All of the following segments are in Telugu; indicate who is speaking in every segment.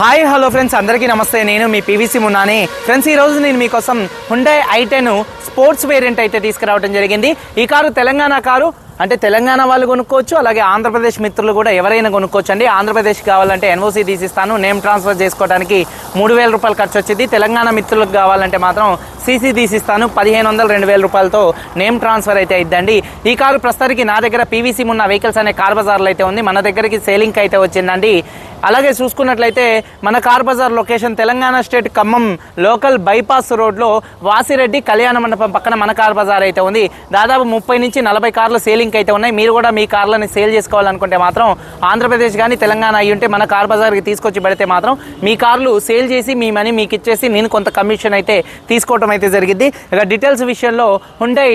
Speaker 1: Hi hello friends. అందరికీ నమస్తే. నేను మీ పీవీసీ మున్నాని. ఫ్రెండ్స్ ఈ రోజు నేను మీకోసం హుండై ఐటెన్ స్పోర్ట్స్ వేరియంట్ అయితే తీసుకురావడం జరిగింది. ఈ కారు తెలంగాణ కారు. అంటే తెలంగాణ వాళ్ళు కొనుక్కోవచ్చు అలాగే ఆంధ్రప్రదేశ్ మిత్రులు కూడా ఎవరైనా కొనుక్కోవచ్చు అండి ఆంధ్రప్రదేశ్ కావాలంటే ఎన్ఓసీ తీసిస్తాను నేమ్ ట్రాన్స్ఫర్ చేసుకోవడానికి మూడు వేల రూపాయలు ఖర్చు వచ్చింది. తెలంగాణ మిత్రులకు కావాలంటే మాత్రం సీసీ తీసిస్తాను పదిహేను వందల రెండు వేల రూపాయలతో నేమ్ ట్రాన్స్ఫర్ అయితే అయిద్దండి. ఈ కారు ప్రస్తుతానికి నా దగ్గర పీవీసీ ఉన్న వెహికల్స్ అనే కార్ బజార్లో అయితే ఉంది. మన దగ్గరికి సేలింగ్ అయితే వచ్చిందండి. అలాగే చూసుకున్నట్లయితే మన car bazaar location Telangana state Khammam local bypass రోడ్లో వాసిరెడ్డి కళ్యాణ మండపం పక్కన మన కార్ బజార్ అయితే ఉంది. దాదాపు ముప్పై నుంచి నలభై కార్లు సేలింగ్ అయితే ఉన్నాయి. మీరు కూడా మీ కార్లని సేల్ చేసుకోవాలనుకుంటే మాత్రం ఆంధ్రప్రదేశ్ కానీ తెలంగాణ అయ్యి ఉంటే మన కార్ బజార్కి తీసుకొచ్చి పెడితే మాత్రం మీ కార్లు సేల్ చేసి మీ మనీ మీకు ఇచ్చేసి నేను కొంత కమిషన్ అయితే తీసుకోవడం అయితే జరిగింది ఇక డీటెయిల్స్ విషయంలో ఉండే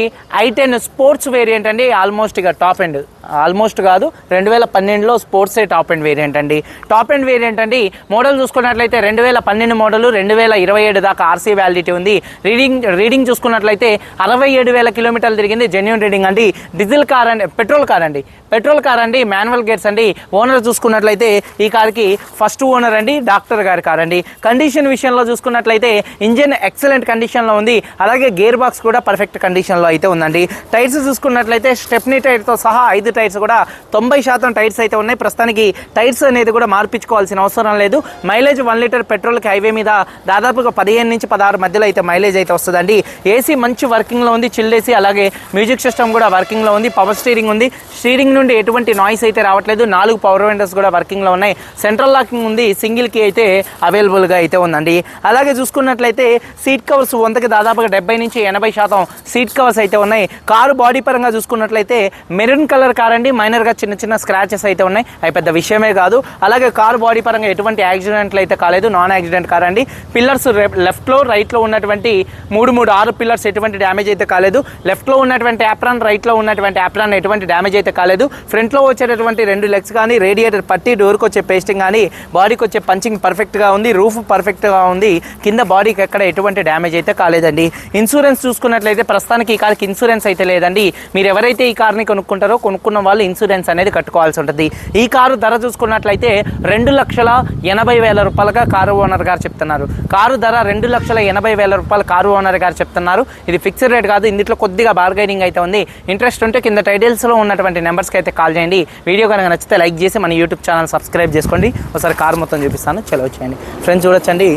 Speaker 1: ఐ టెన్ స్పోర్ట్స్ వేరియంట్ అండి. ఆల్మోస్ట్ ఇక టాప్ ఎండ్ ఆల్మోస్ట్ కాదు రెండు వేల పన్నెండులో స్పోర్ట్సే టాప్ ఎండ్ వేరియంట్ అండి. టాప్ ఎండ్ వేరియంట్ అండి మోడల్ చూసుకున్నట్లయితే రెండు వేల పన్నెండు మోడల్ రెండు వేల ఇరవై ఏడు దాకా ఆర్సీ వ్యాలిడిటీ ఉంది. రీడింగ్ రీడింగ్ చూసుకున్నట్లయితే అరవై ఏడు వేల కిలోమీటర్లు తిరిగింది. జెన్యున్ రీడింగ్ అండి. డీజిల్ కార్ అండి పెట్రోల్ కార్ అండి పెట్రోల్ కార్ అండి మాన్యువల్ గేట్స్ అండి. ఓనర్ చూసుకున్నట్లయితే ఈ కార్కి ఫస్ట్ ఓనర్ అండి డాక్టర్ గారి కార్ అండి కండిషన్ విషయంలో చూసుకున్నట్లయితే ఇంజిన్ ఎక్సలెంట్ కండిషన్లో ఉంది. అలాగే గేర్ బాక్స్ కూడా పర్ఫెక్ట్ కండిషన్లో అయితే ఉందండి. టైర్స్ చూసుకున్నట్లయితే స్టెప్నీ టైర్తో సహా ఐదు టైర్స్ కూడా తొంభై శాతం టైర్స్ అయితే ఉన్నాయి. ప్రస్తుతానికి టైర్స్ అనేది కూడా మార్పించుకోవాల్సిన అవసరం లేదు. మైలేజ్ వన్ లీటర్ పెట్రోల్కి హైవే మీద దాదాపుగా పదిహేను నుంచి పదహారు మధ్యలో అయితే మైలేజ్ అయితే వస్తుందండి. ఏసీ మంచి వర్కింగ్లో ఉంది చిల్డ్ ఏసీ అలాగే మ్యూజిక్ సిస్టమ్ కూడా వర్కింగ్లో ఉంది. పవర్ స్టీరింగ్ ఉంది. స్టీరింగ్ నుండి ఎటువంటి నాయిస్ అయితే రావట్లేదు. నాలుగు పవర్ విండోస్ కూడా వర్కింగ్లో ఉన్నాయి. సెంట్రల్ లాకింగ్ ఉంది. సింగిల్కి అయితే అవైలబుల్గా అయితే ఉందండి. అలాగే చూసుకున్నట్లయితే సీట్ కవర్స్ వందకి దాదాపుగా డెబ్బై నుంచి ఎనభై శాతం సీట్ కవర్స్ అయితే ఉన్నాయి. కారు బాడీ పరంగా చూసుకున్నట్లయితే మెరూన్ కలర్ కార్ అండి. మైనర్గా చిన్న చిన్న స్క్రాచెస్ అయితే ఉన్నాయి. అవి పెద్ద విషయమే కాదు. అలాగే కారు బాడీ పరంగా ఎటువంటి యాక్సిడెంట్లు అయితే కాలేదు. నాన్ యాక్సిడెంట్ కార్ అండి. పిల్లర్స్ లెఫ్ట్లో రైట్లో ఉన్నటువంటి మూడు మూడు ఆరు పిల్లర్స్ ఎటువంటి డ్యామేజ్ అయితే కాలేదు. లెఫ్ట్లో ఉన్నటువంటి యాప్రాన్ రైట్లో ఉన్నటువంటి యాప్ యాప్రాన్ ఎటువంటి డ్యామేజ్ అయితే కాలేదు. ఫ్రంట్లో వచ్చేటటువంటి రెండు లెగ్స్ కానీ రేడియేటర్ పట్టి డోర్కి వచ్చే పేస్టింగ్ కానీ బాడీకి వచ్చే పంచింగ్ పర్ఫెక్ట్గా ఉంది రూఫ్ పర్ఫెక్ట్గా ఉంది. కింద బాడీకి ఎక్కడ ఎటువంటి డ్యామేజ్ అయితే కాలేదండి. ఇన్సూరెన్స్ చూసుకున్నట్లయితే ప్రస్తుతానికి ఈ కార్కి ఇన్సూరెన్స్ అయితే లేదండి. మీరు ఎవరైతే ఈ కార్ని కొనుక్కుంటారో కొనుక్కున్న వాళ్ళు ఇన్సూరెన్స్ అనేది కట్టుకోవాల్సి ఉంటుంది. ఈ కారు ధర చూసుకున్నట్లయితే రెండు లక్షల ఎనభై వేల రూపాయలుగా కారు ఓనర్ గారు చెప్తున్నారు. కారు ధర రెండు లక్షల ఎనభై వేల రూపాయలు కారు ఓనర్ గారు చెప్తున్నారు. ఇది ఫిక్స్డ్ రేట్ కాదు ఇందులో కొద్దిగా బార్గైనింగ్ అయితే ఉంది. ఇంట్రెస్ట్ ఉంటే కింద టైటిల్స్లో ఉన్నటువంటి నెంబర్స్కి అయితే కాల్ చేయండి. వీడియో కనుక నచ్చితే లైక్ చేసి మన యూట్యూబ్ ఛానల్ సబ్స్క్రైబ్ చేసుకోండి. ఒకసారి కార్ మొత్తం చూపిస్తాను చలో వచ్చేయండి ఫ్రెండ్స్ చూడొచ్చండి.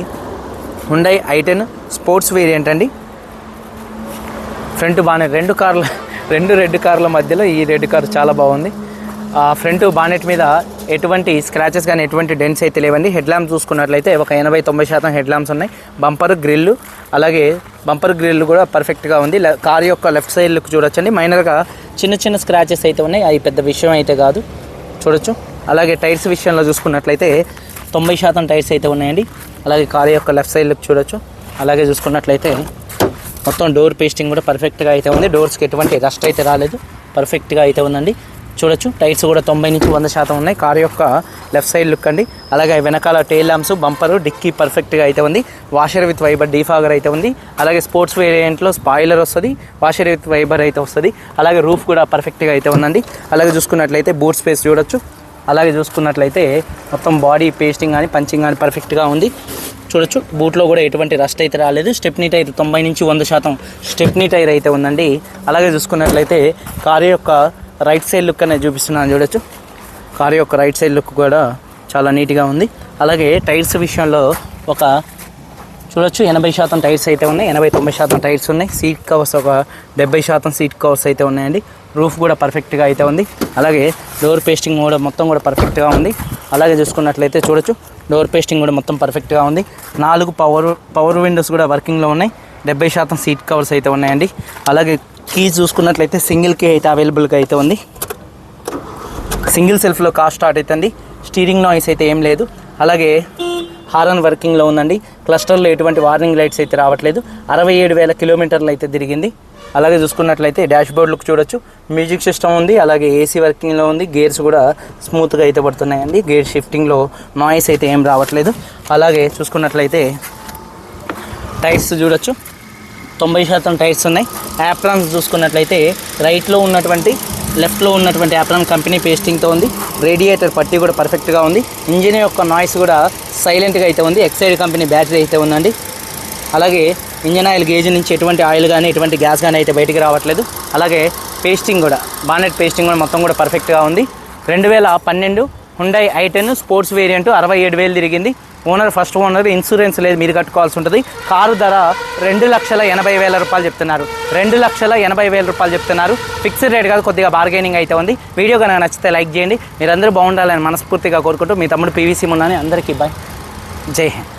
Speaker 1: Hyundai I ten sports variant అండి. ఫ్రంట్ బాగానే రెండు కార్ల రెండు రెడ్ కార్ల మధ్యలో ఈ రెడ్ కార్ చాలా బాగుంది. ఫ్రంట్ బానెట్ మీద ఎటువంటి స్క్రాచెస్ కానీ ఎటువంటి డెంట్స్ అయితే లేవండి. హెడ్ ల్యాంప్ చూసుకున్నట్లయితే ఒక ఎనభై తొంభై శాతం హెడ్ ల్యాంప్స్ ఉన్నాయి. బంపర్ గ్రిల్లు అలాగే బంపర్ గ్రిల్ కూడా పర్ఫెక్ట్గా ఉంది. కార్ యొక్క లెఫ్ట్ సైడ్ లుక్ చూడొచ్చండి. మైనర్గా చిన్న చిన్న స్క్రాచెస్ అయితే ఉన్నాయి. అవి పెద్ద విషయం అయితే కాదు. చూడొచ్చు. అలాగే టైర్స్ విషయంలో చూసుకున్నట్లయితే తొంభై శాతం టైర్స్ అయితే ఉన్నాయండి. అలాగే కార్ యొక్క లెఫ్ట్ సైడ్ లుక్ చూడొచ్చు. అలాగే చూసుకున్నట్లయితే మొత్తం డోర్ పేస్టింగ్ కూడా పర్ఫెక్ట్గా అయితే ఉంది. డోర్స్కి ఎటువంటి రస్ట్ అయితే రాలేదు. పర్ఫెక్ట్గా అయితే ఉందండి. చూడొచ్చు. టైర్స్ కూడా తొంభై నుంచి వంద శాతం ఉన్నాయి. కార్ యొక్క లెఫ్ట్ సైడ్ లుక్ అండి. అలాగే వెనకాల టైల్ ల్యాంప్స్ బంపరు డిక్కీ పర్ఫెక్ట్గా అయితే ఉంది. వాషర్ విత్ వైబర్ డీఫాగర్ అయితే ఉంది. అలాగే స్పోర్ట్స్ వేరియంట్లో స్పాయిలర్ వస్తుంది. వాషర్ విత్ వైబర్ అయితే వస్తుంది. అలాగే రూఫ్ కూడా పర్ఫెక్ట్గా అయితే ఉందండి. అలాగే చూసుకున్నట్లయితే బూట్ స్పేస్ చూడొచ్చు. అలాగే చూసుకున్నట్లయితే మొత్తం బాడీ పేస్టింగ్ కానీ పంచింగ్ కానీ పర్ఫెక్ట్గా ఉంది. చూడొచ్చు. బూట్లో కూడా ఎటువంటి రస్ట్ అయితే రాలేదు. స్టెప్నీ టైర్ తొంభై నుంచి వంద శాతం స్టెప్నీ టైర్ అయితే ఉందండి. అలాగే చూసుకున్నట్లయితే కారు యొక్క రైట్ సైడ్ లుక్ అనేది చూపిస్తున్నాను చూడొచ్చు. కారు యొక్క రైట్ సైడ్ లుక్ కూడా చాలా నీట్గా ఉంది. అలాగే టైర్స్ విషయంలో ఒక చూడొచ్చు ఎనభై శాతం టైర్స్ అయితే ఉన్నాయి ఎనభై తొంభై శాతం టైర్స్ ఉన్నాయి. సీట్ కవర్స్ ఒక డెబ్బై శాతం సీట్ కవర్స్ అయితే ఉన్నాయండి. రూఫ్ కూడా పర్ఫెక్ట్గా అయితే ఉంది. అలాగే డోర్ పేస్టింగ్ కూడా మొత్తం కూడా పర్ఫెక్ట్గా ఉంది. అలాగే చూసుకున్నట్లయితే చూడొచ్చు డోర్ పేస్టింగ్ కూడా మొత్తం పర్ఫెక్ట్గా ఉంది. నాలుగు పవర్ పవర్ విండోస్ కూడా వర్కింగ్లో ఉన్నాయి. డెబ్బై శాతం సీట్ కవర్స్ అయితే ఉన్నాయండి. అలాగే కీ చూసుకున్నట్లయితే సింగిల్ కీ అయితే అవైలబుల్గా అయితే ఉంది. సింగిల్ సెల్ఫ్లో కార్ స్టార్ట్ అవుతుంది స్టీరింగ్ నాయిస్ అయితే ఏం లేదు. అలాగే హారన్ వర్కింగ్లో ఉందండి. క్లస్టర్లో ఎటువంటి వార్నింగ్ లైట్స్ అయితే రావట్లేదు. అరవై ఏడు వేల కిలోమీటర్లు అయితే తిరిగింది. అలాగే చూసుకున్నట్లయితే డాష్ బోర్డ్ లుక్ చూడొచ్చు. మ్యూజిక్ సిస్టమ్ ఉంది. అలాగే ఏసీ వర్కింగ్లో ఉంది. గేర్స్ కూడా స్మూత్గా అయితే పడుతున్నాయండి. గేర్ షిఫ్టింగ్లో నాయిస్ అయితే ఏం రావట్లేదు. అలాగే చూసుకున్నట్లయితే టైర్స్ చూడొచ్చు. తొంభై శాతం టైర్స్ ఉన్నాయి. యాప్రాన్స్ చూసుకున్నట్లయితే రైట్లో ఉన్నటువంటి లెఫ్ట్లో ఉన్నటువంటి యాప్రాన్ కంపెనీ పేస్టింగ్తో ఉంది. రేడియేటర్ పట్టి కూడా పర్ఫెక్ట్గా ఉంది. ఇంజిన్ యొక్క నాయిస్ కూడా సైలెంట్గా అయితే ఉంది. ఎక్సైడ్ కంపెనీ బ్యాటరీ అయితే ఉందండి. అలాగే ఇంజన్ ఆయిల్ గేజ్ నుంచి ఎటువంటి ఆయిల్ కానీ ఎటువంటి గ్యాస్ కానీ అయితే బయటికి రావట్లేదు. అలాగే పేస్టింగ్ కూడా బానెట్ పేస్టింగ్ కూడా మొత్తం కూడా పర్ఫెక్ట్గా ఉంది. రెండు వేల పన్నెండు Hyundai I ten sports variant అరవై ఏడు వేలు తిరిగింది. ఓనర్ ఫస్ట్ ఓనర్ ఇన్సూరెన్స్ లేదు మీరు కట్టుకోవాల్సి ఉంటుంది. కారు ధర రెండు లక్షల ఎనభై వేల రూపాయలు చెప్తున్నారు. రెండు లక్షల ఎనభై వేల రూపాయలు చెప్తున్నారు. ఫిక్స్డ్ రేట్ కాదు కొద్దిగా బార్గెనింగ్ అయితే ఉంది. వీడియో కనుక నచ్చితే లైక్ చేయండి. మీరందరూ బాగుండాలని మనస్ఫూర్తిగా కోరుకుంటూ మీ తమ్ముడు పీవీసీ ఉన్నాని అందరికీ బాయ్ జై హింద్.